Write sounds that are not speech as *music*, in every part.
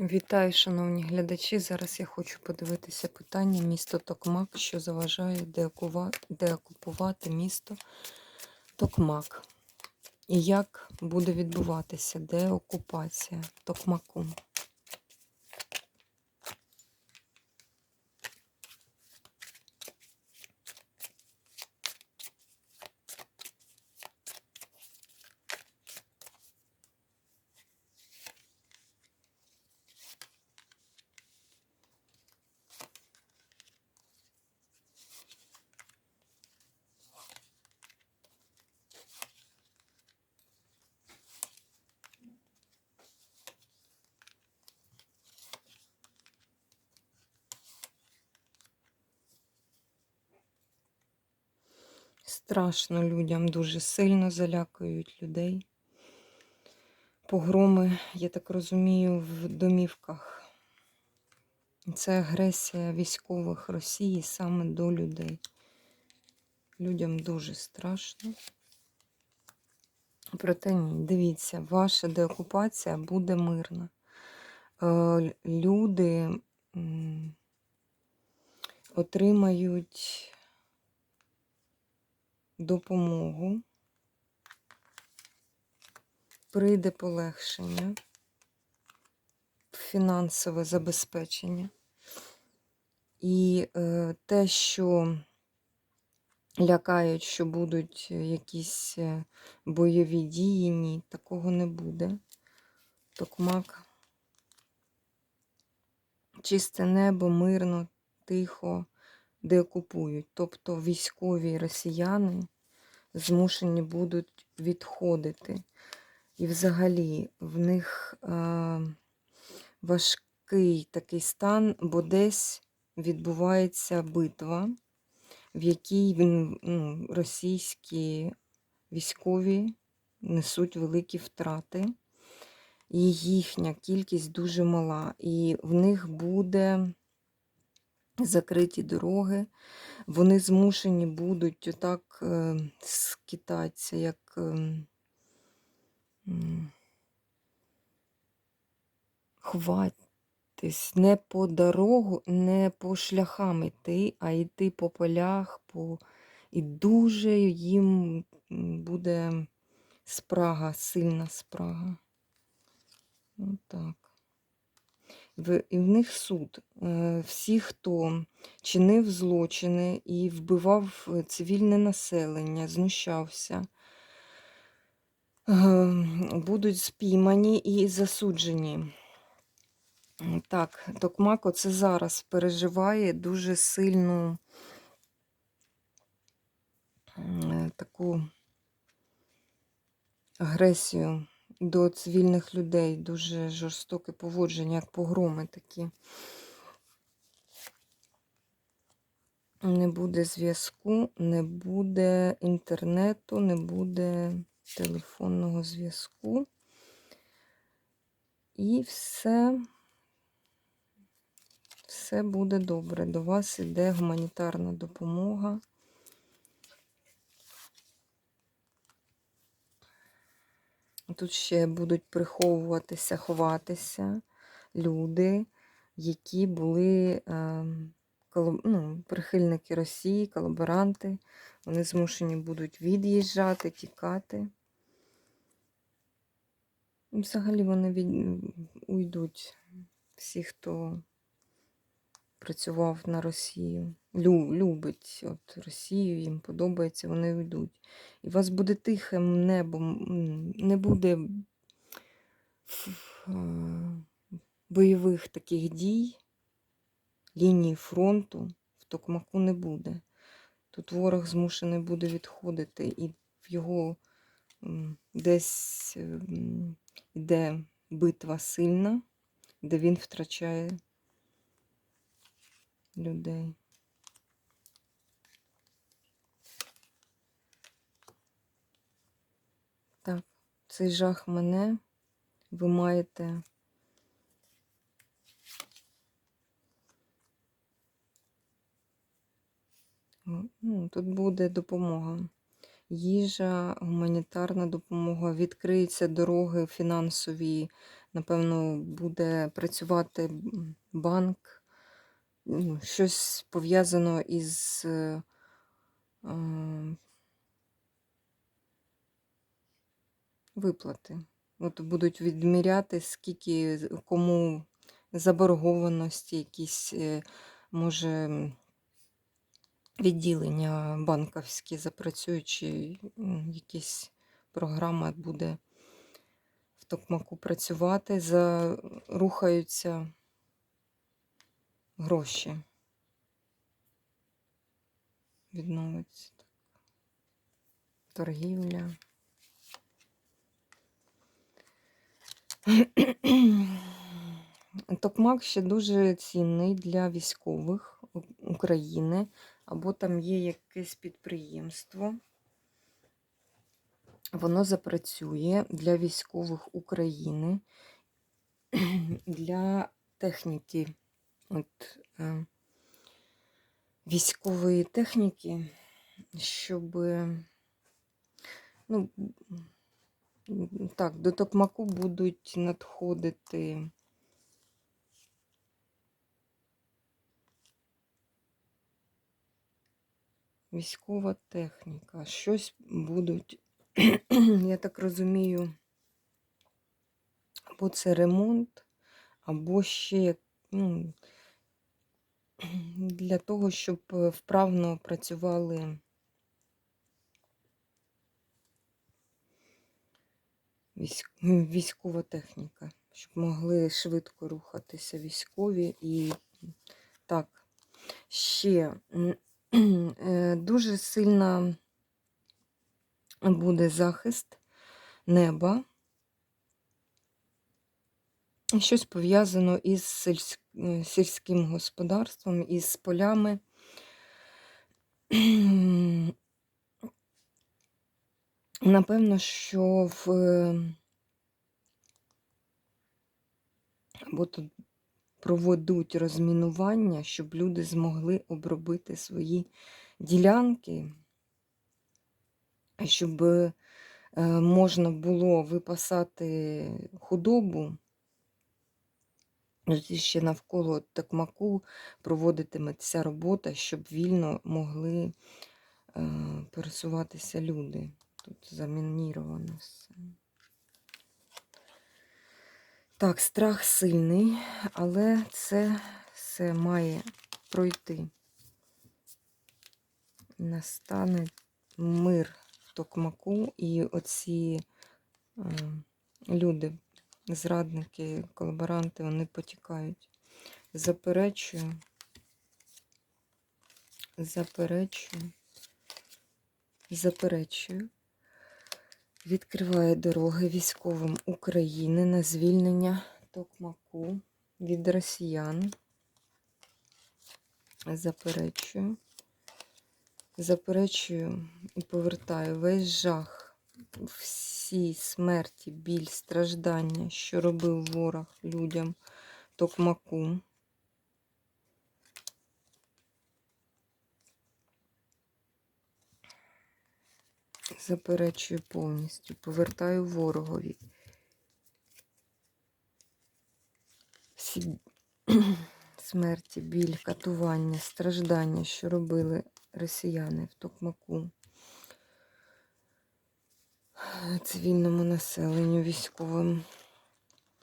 Вітаю, шановні глядачі. Зараз я хочу подивитися питання місто Токмак, що заважає деокупувати місто Токмак. І як буде відбуватися деокупація Токмаку. Страшно людям, дуже сильно залякують людей. Погроми, я так розумію, в домівках. Це агресія військових Росії саме до людей. Людям дуже страшно. Проте ні, дивіться, ваша деокупація буде мирна. Е, Люди отримають допомогу, прийде полегшення, фінансове забезпечення. І е, те, що лякають, що будуть якісь е, бойові дії, ні, такого не буде. Токмак. Чисте небо, мирно, тихо, де окупують. Тобто військові росіяни змушені будуть відходити. І взагалі в них е, важкий такий стан, бо десь відбувається битва, в якій ну, російські військові несуть великі втрати, і їхня кількість дуже мала. І в них буде закриті дороги, вони змушені будуть отак е, скитатися, як ем, м, ховатись не по дорогу, не по шляхам йти, а йти по полях, по... і дуже їм буде спрага, сильна спрага. Отак. І в них суд. Е, Всі, хто чинив злочини і вбивав цивільне населення, знущався, будуть спіймані і засуджені. Так, Токмако це зараз переживає дуже сильну таку агресію до цивільних людей, дуже жорстоке поводження, як погроми такі. Не буде зв'язку, не буде інтернету, не буде телефонного зв'язку. І все, все буде добре. До вас іде гуманітарна допомога. Тут ще будуть приховуватися, ховатися люди, які були е, ну, прихильники Росії, колаборанти. Вони змушені будуть від'їжджати, тікати. Взагалі вони від... уйдуть. Всі, хто працював на Росію. Любить от Росію, їм подобається, вони уйдуть. І у вас буде тихим небом, не буде бойових таких дій, лінії фронту в Токмаку не буде. Тут ворог змушений буде відходити, і в його десь йде битва сильна, де він втрачає людей. Так, цей жах мене. Ви маєте ну, тут буде допомога. Їжа, гуманітарна допомога, відкриються дороги фінансові напевно, буде працювати банк, ну, щось пов'язано із е, е, виплати. От будуть відміряти, скільки кому заборгованості, якісь, е, може, відділення банківські запрацюють, чи м, якась програма буде в Токмаку працювати, за, рухаються гроші. Відновиться торгівля. *clears throat* Токмак ще дуже цінний для військових України, або там є якесь підприємство. Воно запрацює для військових України, *clears throat* для техніки, от, е, військової техніки, щоб ну, так, до Токмаку будуть надходити військова техніка. Щось будуть, *clears throat* я так розумію, або це ремонт, або ще ну, *clears throat* для того, щоб е, вправно працювали військова техніка, щоб могли швидко рухатися військові і так. Ще *clears throat* е, дуже сильно буде захист неба. Щось пов'язано із сільсь- е, сільським господарством, із полями. *clears throat* Напевно, що в е, або тут проведуть розмінування, щоб люди змогли обробити свої ділянки, щоб е, можна було випасати худобу. Ще навколо Токмаку проводитиметься робота, щоб вільно могли е, пересуватися люди. Тут замініровано все. Так, страх сильний, але це все має пройти. Настане мир в Токмаку, і оці е, люди, зрадники, колаборанти, вони потікають. Заперечую, заперечую, заперечую. Відкриває дороги військовим України на звільнення Токмаку від росіян. Заперечую. Заперечую і повертаю весь жах, всі смерті, біль, страждання, що робив ворог людям Токмаку. Заперечую повністю, повертаю ворогові. Всі *clears throat* смерті, біль, катування, страждання, що робили росіяни в Токмаку, цивільному населенню, військовим.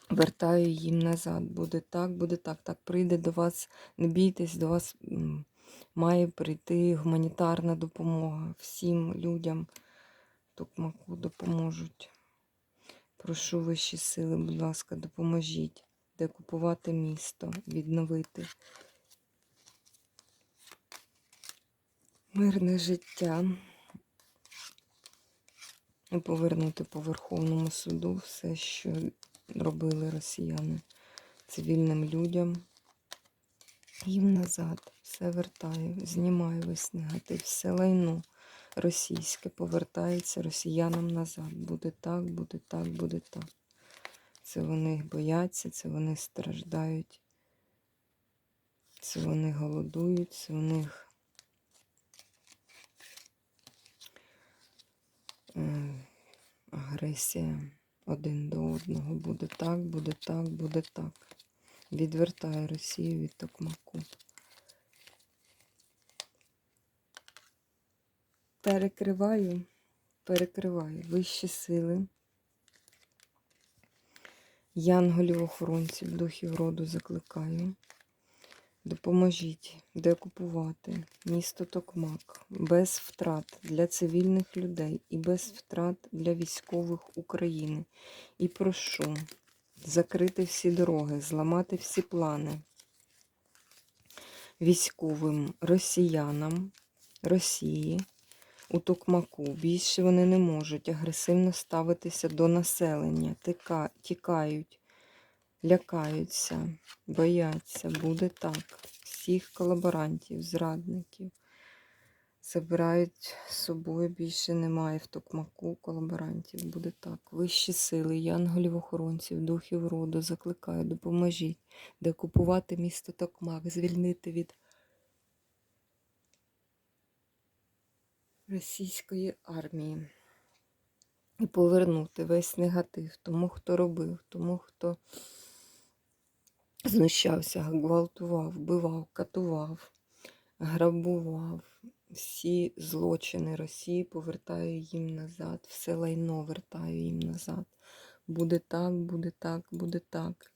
Вертаю їм назад. Буде так, буде так. Так прийде до вас, не бійтесь, до вас має прийти гуманітарна допомога. Всім людям Токмаку допоможуть. Прошу вищі сили, будь ласка, допоможіть декупувати місто, відновити мирне життя і повернути по Верховному суду все, що робили росіяни цивільним людям. Їм назад все вертаю, знімаю весь негатив, все лайно російське повертається росіянам назад. Буде так, буде так, буде так. Це вони бояться, це вони страждають, це вони голодують, це у них е, агресія один до одного. Буде так, буде так, буде так. Відвертає Росію від Токмаку. Перекриваю, перекриваю вищі сили. Янголів охоронців, духів роду закликаю. Допоможіть деокупувати місто Токмак без втрат для цивільних людей і без втрат для військових України. І прошу закрити всі дороги, зламати всі плани військовим росіянам Росії у Токмаку. Більше вони не можуть агресивно ставитися до населення, тика- тікають, лякаються, бояться. Буде так. Всіх колаборантів, зрадників. Забирають з собою, більше немає в Токмаку колаборантів. Буде так. Вищі сили, янголів охоронців, духів роду закликаю, допоможіть декупувати місто Токмак, звільнити від російської армії і повернути весь негатив тому, хто робив, тому, хто знущався, гвалтував, вбивав, катував, грабував. Всі злочини Росії повертаю їм назад, все лайно вертаю їм назад. Буде так, буде так, буде так.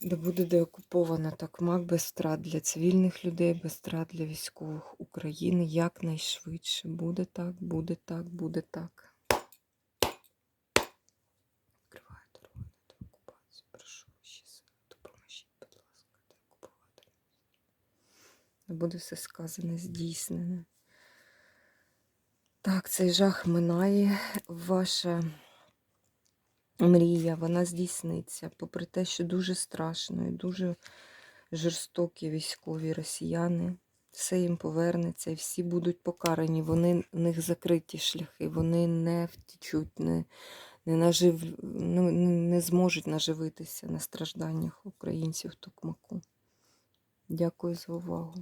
Де буде деокупована Токмак без втрат для цивільних людей, без втрат для військових України якнайшвидше. Буде так, буде так, буде так. Відкриваю дорогу на деокупацію. Прошу ще сили, допоможіть, будь ласка, деокупувати. Буде все сказане, здійснене. Так, цей жах минає. Ваша мрія, вона здійсниться, попри те, що дуже страшно і дуже жорстокі військові росіяни. Все їм повернеться і всі будуть покарані. Вони в них закриті шляхи, вони не втічуть, не, не, нажив, ну, не, зможуть наживитися на стражданнях українців в Токмаку. Дякую за увагу.